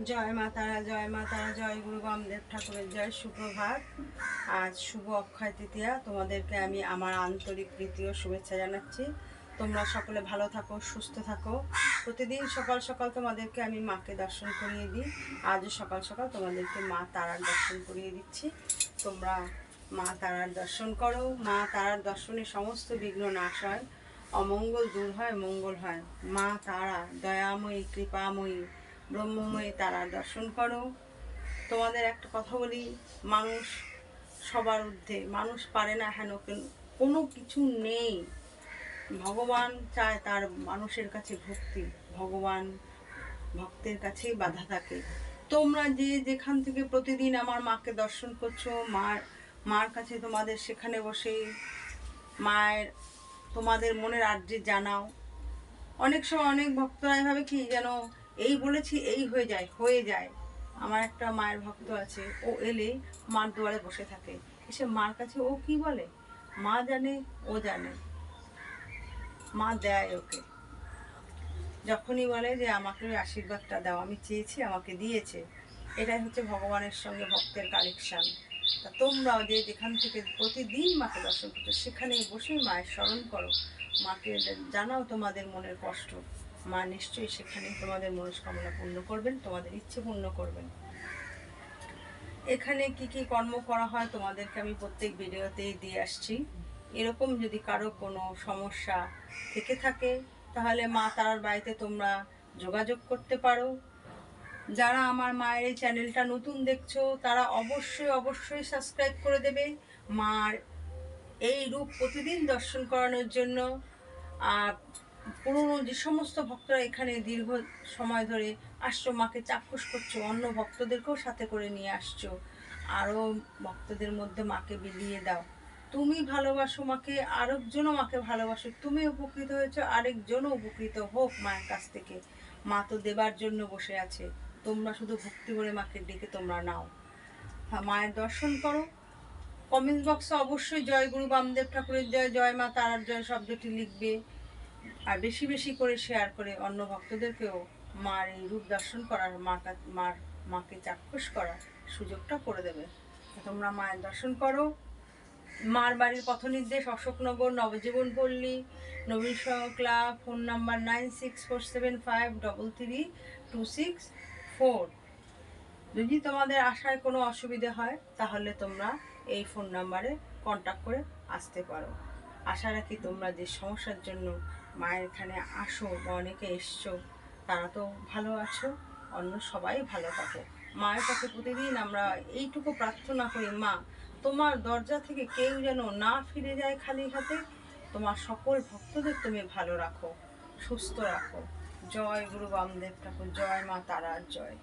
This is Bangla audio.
জয় মা তারা, জয় মা তারা, জয় গুরু বামদেব ঠাকুরের জয়। সুপ্রভাত। আজ শুভ অক্ষয় তৃতীয়া। তোমাদেরকে আমি আমার আন্তরিক প্রীতি ও শুভেচ্ছা জানাচ্ছি। তোমরা সকলে ভালো থাকো, সুস্থ থাকো। প্রতিদিন সকাল সকাল তোমাদেরকে আমি মাকে দর্শন করিয়ে দিই। আজও সকাল সকাল তোমাদেরকে মা তারার দর্শন করিয়ে দিচ্ছি। তোমরা মা তারার দর্শন করো। মা তারার দর্শনে সমস্ত বিঘ্ন নাশ হয়। অমঙ্গল দূর হয়, মঙ্গল হয়। মা তারা, দয়াময়ী, কৃপাময়ী। ব্রহ্মময়ী তারা দর্শন করো। তোমাদের একটা কথা বলি, মানুষ সবার ঊর্ধ্বে, মানুষ পারে না হেন, কেন- কিছু নেই। ভগবান চায় তার মানুষের কাছে ভক্তি, ভগবান ভক্তের কাছেই বাধা থাকে। তোমরা যে যেখান থেকে প্রতিদিন আমার মাকে দর্শন করছ, মার মার কাছে তোমাদের সেখানে বসে, মায়ের তোমাদের মনের আর্জি জানাও। অনেক সময় অনেক ভক্তরা এভাবে কি যেন এই বলেছি, এই হয়ে যায় হয়ে যায়। আমার একটা মায়ের ভক্ত আছে, ও এলে মার দুয়ারে বসে থাকে। এসে মার কাছে ও কি বলে? মা জানে, ও জানে। মা দেয় ওকে। যখনই বলে যে, আমাকে ওই আশীর্বাদটা দাও, আমি চেয়েছি, আমাকে দিয়েছে। এটাই হচ্ছে ভগবানের সঙ্গে ভক্তের কালেকশান তা তোমরাও যে যেখান থেকে প্রতিদিন মাকে দর্শন করছ, সেখানেই বসেই মায়ের স্মরণ করো। মাকে জানাও তোমাদের মনের কষ্ট। মা নিশ্চয়ই সেখানে তোমাদের মনস্কামনা পূর্ণ করবেন, তোমাদের ইচ্ছে পূর্ণ করবেন। এখানে কি কি কর্ম করা হয় তোমাদেরকে আমি প্রত্যেক ভিডিওতেই দিয়ে আসছি। এরকম যদি কারও কোনো সমস্যা থেকে থাকে, তাহলে মা তারার বাড়িতে তোমরা যোগাযোগ করতে পারো। যারা আমার মায়ের এই চ্যানেলটা নতুন দেখছ, তারা অবশ্যই অবশ্যই সাবস্ক্রাইব করে দেবে। মার এই রূপ প্রতিদিন দর্শন করানোর জন্য। আর পুরনো যে সমস্ত ভক্তরা এখানে দীর্ঘ সময় ধরে আসছো, মাকে চাক্ষুষ করছ, অন্য ভক্তদেরকেও সাথে করে নিয়ে আসছো আরও ভক্তদের মধ্যে মাকে বিলিয়ে দাও। তুমি ভালোবাসো মাকে, আরেকজনও মাকে ভালোবাসো। তুমি উপকৃত হয়েছো, আরেকজনও উপকৃত হোক মায়ের কাছ থেকে। মা তো দেবার জন্য বসে আছে, তোমরা শুধু ভক্তি করে মাকে ডেকে তোমরা নাও। মায়ের দর্শন করো। কমেন্ট বক্সে অবশ্যই জয় গুরু বামদেব ঠাকুরের জয় জয় মা তারার জয় শব্দটি লিখবে। আর বেশি বেশি করে শেয়ার করে অন্য ভক্তদেরকেও মার এই রূপ দর্শন করার মা মার, মাকে চাক্ষুষ করার সুযোগটা করে দেবে। তোমরা মায়ের দর্শন করো। মার বাড়ির পথ নির্দেশ, Ashoknagar, Nabajiban Palli Nabin club phone number nine six four seven five double three two six four যদি তোমাদের আসায় কোনো অসুবিধে হয়, তাহলে তোমরা এই ফোন নাম্বারে কন্ট্যাক্ট করে আসতে পারো। আশা রাখি তোমরা যে সমস্যার জন্য মায়ের এখানে আসো বা অনেকে এসছো, তারা তো ভালো আছো, অন্য সবাই ভালো থাকো। মায়ের কাছে প্রতিদিন আমরা এইটুকু প্রার্থনা করি, মা, তোমার দরজা থেকে কেউ যেন না ফিরে যায় খালি হাতে, তোমার সকল ভক্তদের তুমি ভালো রাখো, সুস্থ রাখো। জয় গুরু বামদেব ঠাকুর, জয় মা তারার জয়।